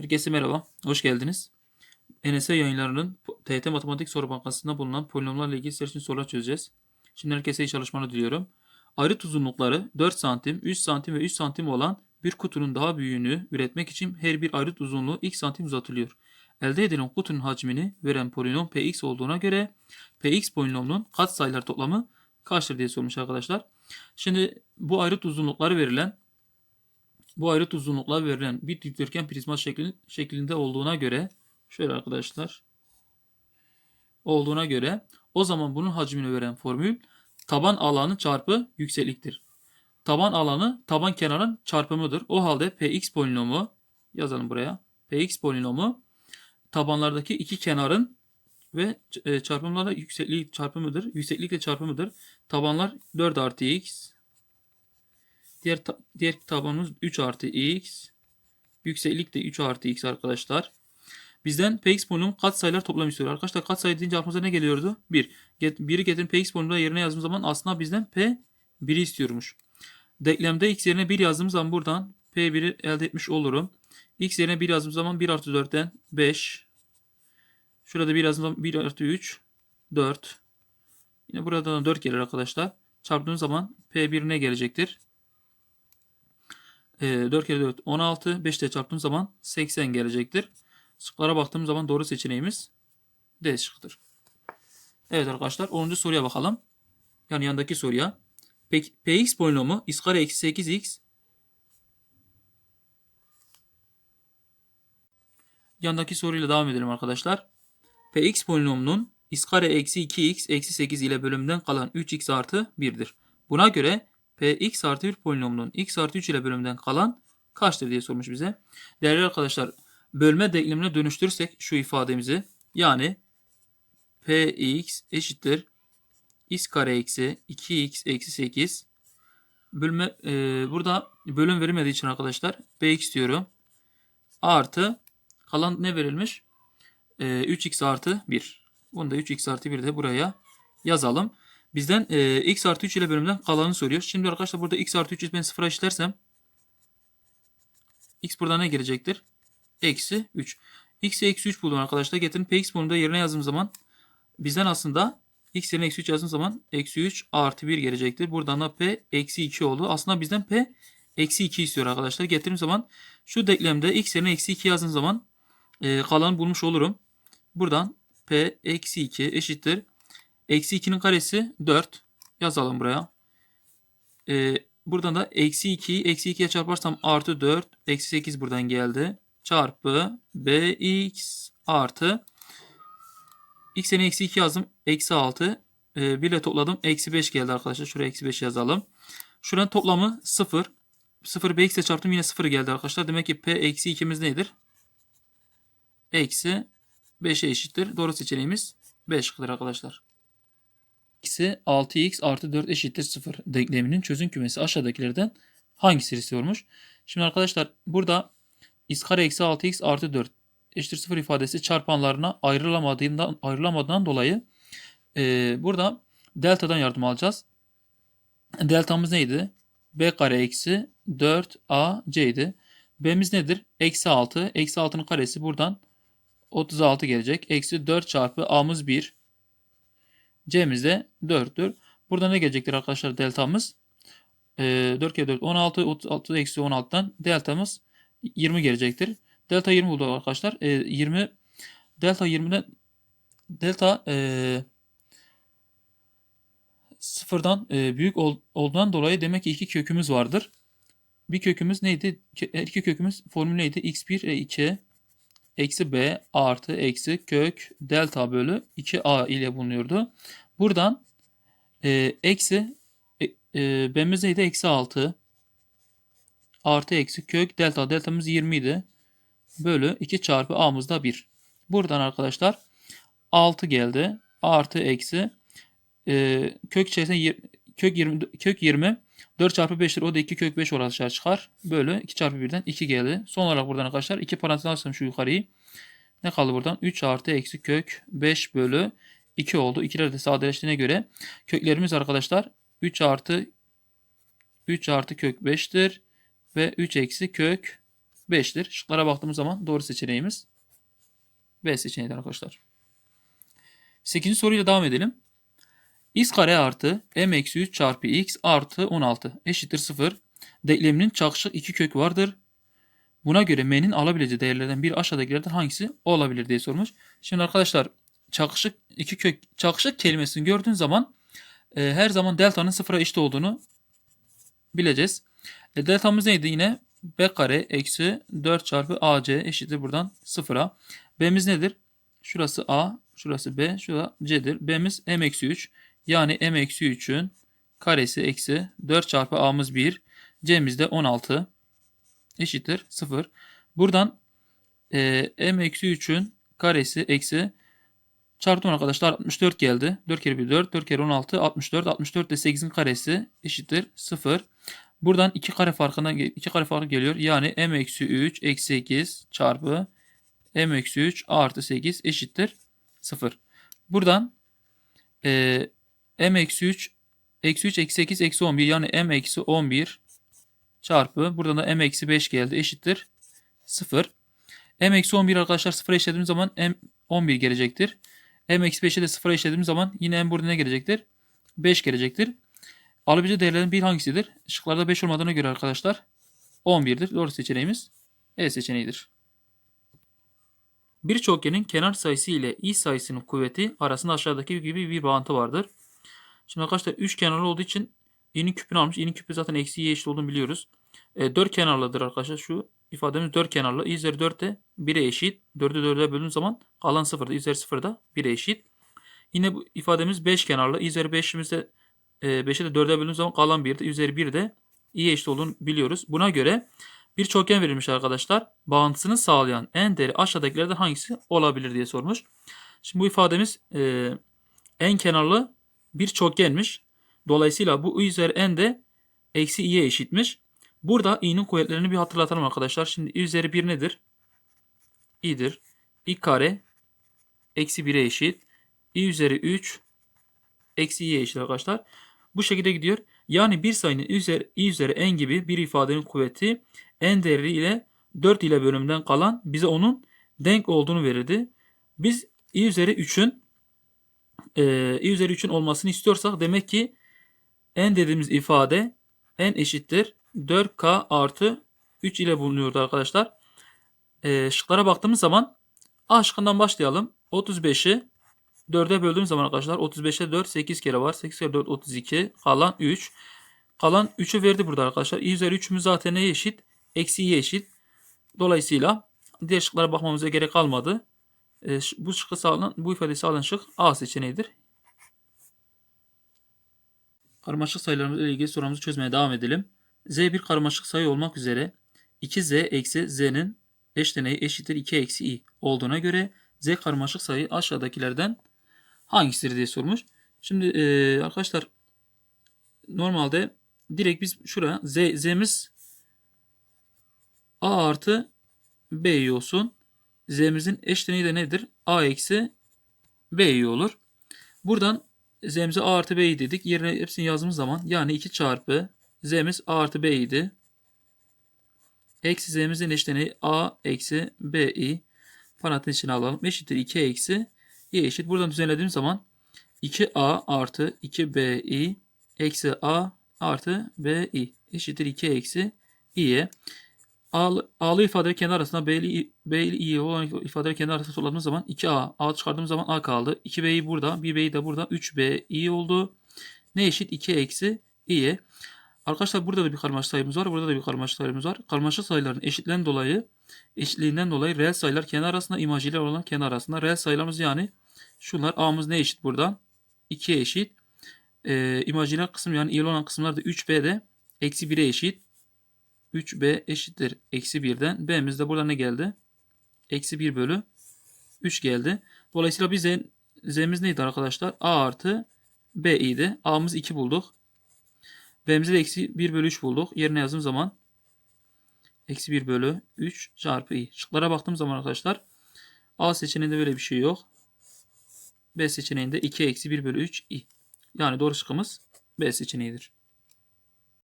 Herkese merhaba, hoş geldiniz. NS yayınlarının TYT Matematik Soru Bankası'nda bulunan polinomlarla ilgili için sorular çözeceğiz. Şimdi herkese iyi çalışmalar diliyorum. Ayrıt uzunlukları 4 santim, 3 santim ve 3 santim olan bir kutunun daha büyüğünü üretmek için her bir ayrıt uzunluğu x santim uzatılıyor. Elde edilen kutunun hacmini veren polinom px olduğuna göre px polinomunun katsayılar toplamı kaçtır diye sormuş arkadaşlar. Şimdi bu ayrıt uzunlukları verilen bu ayrıt uzunluklar verilen bir dikdörtgen prizma şekli, şeklinde olduğuna göre şöyle arkadaşlar olduğuna göre o zaman bunun hacmini veren formül taban alanı çarpı yüksekliktir. Taban alanı taban kenarın çarpımıdır. O halde px polinomu yazalım buraya. px polinomu tabanlardaki iki kenarın ve e, çarpımlarla yüksekliği çarpımıdır. Yükseklikle çarpımıdır. Tabanlar 4 artı x Diğer, diğer tabanımız 3 artı x. Yükseklik de 3 artı x arkadaşlar. Bizden px polinom katsayılar toplam istiyor. Arkadaşlar katsayı deyince aklımıza ne geliyordu? 1. Get, 1'i getirin px polinomda yerine yazdığımız zaman aslında bizden p 1'i istiyormuş. Denklemde x yerine 1 yazdığımız zaman buradan p1'i elde etmiş olurum. x yerine 1 yazdığımız zaman 1 artı 4'ten 5. Şurada 1 yazdığımız zaman 1 artı 3 4. Yine buradan 4 gelir arkadaşlar. Çarptığımız zaman p1 ne gelecektir? E, 4 kere 4 16. 5 ile çarptığım zaman 80 gelecektir. Şıklara baktığım zaman doğru seçeneğimiz D şıkkıdır. Evet arkadaşlar 10. soruya bakalım. Yani yandaki soruya. Peki px polinomu x kare eksi 8x Yandaki soruyla devam edelim arkadaşlar. px polinomunun x kare eksi 2x eksi 8 ile bölümden kalan 3x artı 1'dir. Buna göre px artı 1 polinomunun x artı 3 ile bölümden kalan kaçtır diye sormuş bize. Değerli arkadaşlar bölme denklemine dönüştürürsek şu ifademizi yani px eşittir x kare eksi 2x eksi 8 bölme e, burada bölüm verilmediği için arkadaşlar bx diyorum artı kalan ne verilmiş? E, 3x artı 1. Bunu da 3x artı 1 de buraya yazalım. Bizden e, x artı 3 ile bölümden kalanı soruyor. Şimdi arkadaşlar burada x artı 3'ü ben sıfıra eşitlersem x burada ne gelecektir? Eksi 3. x'e eksi 3 buldum arkadaşlar. Getirin px bunu da yerine yazdığım zaman bizden aslında x yerine eksi 3 yazdığım zaman eksi 3 artı 1 gelecektir. Buradan da p eksi 2 oldu. Aslında bizden p eksi 2 istiyor arkadaşlar. Getirdiğim zaman şu denklemde x yerine eksi 2 yazdığım zaman e, kalanı bulmuş olurum. Buradan p eksi 2 eşittir. Eksi 2'nin karesi 4. Yazalım buraya. E, buradan da eksi 2'yi eksi 2'ye çarparsam artı 4. Eksi 8 buradan geldi. Çarpı bx artı x yerine eksi 2 yazdım. Eksi 6. E, 1 ile topladım. Eksi 5 geldi arkadaşlar. Şuraya eksi 5 yazalım. Şuranın toplamı 0. 0 bx ile çarptım yine 0 geldi arkadaşlar. Demek ki p eksi 2'miz nedir? Eksi 5'e eşittir. Doğru seçeneğimiz 5 şıkkıdır arkadaşlar. Eksi 6x artı 4 eşittir 0 denkleminin çözüm kümesi aşağıdakilerden hangisi istiyormuş? Şimdi arkadaşlar burada x kare eksi 6x artı 4 eşittir 0 ifadesi çarpanlarına ayrılamadığından, ayrılamadığından dolayı e, burada delta'dan yardım alacağız. Deltamız neydi? b kare eksi 4ac idi. b'miz nedir? Eksi 6. Eksi 6'nın karesi buradan 36 gelecek. Eksi 4 çarpı a'mız 1. c'miz de 4'tür. Burada ne gelecektir arkadaşlar deltamız? E, 4 kere 4 16. 36 eksi 16'dan deltamız 20 gelecektir. Delta 20 buldu arkadaşlar. E, 20 delta 20'den delta e, sıfırdan e, büyük ol, olduğundan dolayı demek ki iki kökümüz vardır. Bir kökümüz neydi? Kö- İki kökümüz formülü neydi? x1 e 2 eksi b artı eksi kök delta bölü 2a ile bulunuyordu. Buradan e, eksi e, e, b'miz neydi? Eksi 6 artı eksi kök delta deltamız 20 idi. Bölü 2 çarpı a'mız da 1. Buradan arkadaşlar 6 geldi. Artı eksi e, kök içerisinde kök 20 kök 20 4 çarpı 5'tir. O da 2 kök 5 olarak dışarı çıkar. Bölü 2 çarpı 1'den 2 geldi. Son olarak buradan arkadaşlar 2 parantez alsam şu yukarıyı. Ne kaldı buradan? 3 artı eksi kök 5 bölü 2 oldu. İkiler de sadeleştiğine göre köklerimiz arkadaşlar 3 artı 3 artı kök 5'tir. Ve 3 eksi kök 5'tir. Şıklara baktığımız zaman doğru seçeneğimiz B seçeneğidir arkadaşlar. 8. soruyla devam edelim. x kare artı m eksi 3 çarpı x artı 16 eşittir 0. Denkleminin çakışık iki kök vardır. Buna göre m'nin alabileceği değerlerden biri aşağıdakilerden hangisi olabilir diye sormuş. Şimdi arkadaşlar çakışık iki kök çakışık kelimesini gördüğün zaman e, her zaman delta'nın sıfıra eşit olduğunu bileceğiz. E, deltamız neydi yine? b kare eksi 4 çarpı ac eşittir buradan sıfıra. b'miz nedir? Şurası a, şurası b, şurası c'dir. b'miz m eksi 3. Yani m eksi 3'ün karesi eksi 4 çarpı a'mız 1. c'miz de 16 eşittir 0. Buradan e, m eksi 3'ün karesi eksi çarptım arkadaşlar 64 geldi. 4 kere 1 4, 4 kere 16 64. 64 de 8'in karesi eşittir 0. Buradan 2 kare farkına 2 kare farkı geliyor. Yani m eksi 3 eksi 8 çarpı m eksi 3 artı 8 eşittir 0. Buradan e, m eksi 3 eksi 3 eksi 8 eksi 11 yani m eksi 11 çarpı buradan da m eksi 5 geldi eşittir 0. m eksi 11 arkadaşlar 0'a eşitlediğimiz zaman m 11 gelecektir. M eksi 5'e de 0'a eşitlediğimiz zaman yine m burada ne gelecektir? 5 gelecektir. Alabileceği değerlerin bir hangisidir? Şıklarda 5 olmadığına göre arkadaşlar 11'dir. Doğru seçeneğimiz E seçeneğidir. Bir çokgenin kenar sayısı ile i sayısının kuvveti arasında aşağıdaki gibi bir bağıntı vardır. Şimdi arkadaşlar 3 kenarlı olduğu için i'nin küpünü almış. i'nin küpü zaten eksi i eşit olduğunu biliyoruz. E, 4 kenarlıdır arkadaşlar. Şu ifademiz 4 kenarlı. i üzeri 4 de 1'e eşit. 4'ü 4'e böldüğün zaman kalan 0'da. i üzeri 0 da 1'e eşit. Yine bu ifademiz 5 kenarlı. i üzeri 5'imizde 5'e de 4'e böldüğümüz zaman kalan 1'de. i üzeri 1 de i'ye eşit olduğunu biliyoruz. Buna göre bir çokgen verilmiş arkadaşlar. Bağıntısını sağlayan en değeri aşağıdakilerden hangisi olabilir diye sormuş. Şimdi bu ifademiz e, en kenarlı bir çokgenmiş. Dolayısıyla bu i üzeri n de eksi i'ye eşitmiş. Burada i'nin kuvvetlerini bir hatırlatalım arkadaşlar. Şimdi i üzeri 1 nedir? i'dir. i kare eksi 1'e eşit. i üzeri 3 eksi i'ye eşit arkadaşlar. Bu şekilde gidiyor. Yani bir sayının üzeri, i üzeri n gibi bir ifadenin kuvveti n değeri ile 4 ile bölümden kalan bize onun denk olduğunu verirdi. Biz i üzeri 3'ün e, i üzeri 3'ün olmasını istiyorsak demek ki n dediğimiz ifade n eşittir 4k artı 3 ile bulunuyordu arkadaşlar. E, şıklara baktığımız zaman A şıkkından başlayalım. 35'i 4'e böldüğüm zaman arkadaşlar 35'e 4 8 kere var. 8 kere 4 32 kalan 3. Kalan 3'ü verdi burada arkadaşlar. i üzeri 3'ümüz zaten neye eşit? Eksi i'ye eşit. Dolayısıyla diğer şıklara bakmamıza gerek kalmadı. E, bu şıkkı sağlanan, bu ifadeyi sağlayan şık A seçeneğidir. Karmaşık sayılarımızla ilgili sorumuzu çözmeye devam edelim. Z bir karmaşık sayı olmak üzere 2z eksi z'nin eşdeneği eşittir 2 eksi i olduğuna göre z karmaşık sayı aşağıdakilerden hangisidir diye sormuş. Şimdi e, arkadaşlar normalde direkt biz şuraya z, z'miz a artı b olsun. z'mizin eşdeneği de nedir? a eksi b olur. Buradan z'mize a artı b'yi dedik. Yerine hepsini yazdığımız zaman yani 2 çarpı z'miz a artı b idi. Eksi z'mizin eşdeneği a eksi bi parantez içine alalım. Eşittir 2 eksi i eşit. Buradan düzenlediğimiz zaman 2a artı 2bi eksi a artı bi eşittir 2 eksi i'ye. A'lı, A'lı ifadeleri kenar arasında B'li, B'li olan ifadeleri kenar arasında topladığımız zaman 2A. A çıkardığımız zaman A kaldı. 2B'yi burada. 1B'yi de burada. 3B i oldu. Ne eşit? 2 eksi i'ye. Arkadaşlar burada da bir karmaşık sayımız var. Burada da bir karmaşık sayımız var. Karmaşık sayıların eşitliğinden dolayı eşitliğinden dolayı reel sayılar kenar arasında imajiler olan kenar arasında reel sayılarımız yani şunlar A'mız ne eşit buradan? 2'ye eşit. Ee, imajiner kısım yani iyi olan kısımlar da 3B'de eksi 1'e eşit. 3B eşittir eksi 1'den. B'miz de burada ne geldi? Eksi 1 bölü 3 geldi. Dolayısıyla biz Z'miz neydi arkadaşlar? A artı B idi. A'mız 2 bulduk. B'mizi de eksi 1 bölü 3 bulduk. Yerine yazdığım zaman eksi 1 bölü 3 çarpı i. Şıklara baktığım zaman arkadaşlar A seçeneğinde böyle bir şey yok. B seçeneğinde 2 eksi 1 bölü 3 i. Yani doğru şıkkımız B seçeneğidir.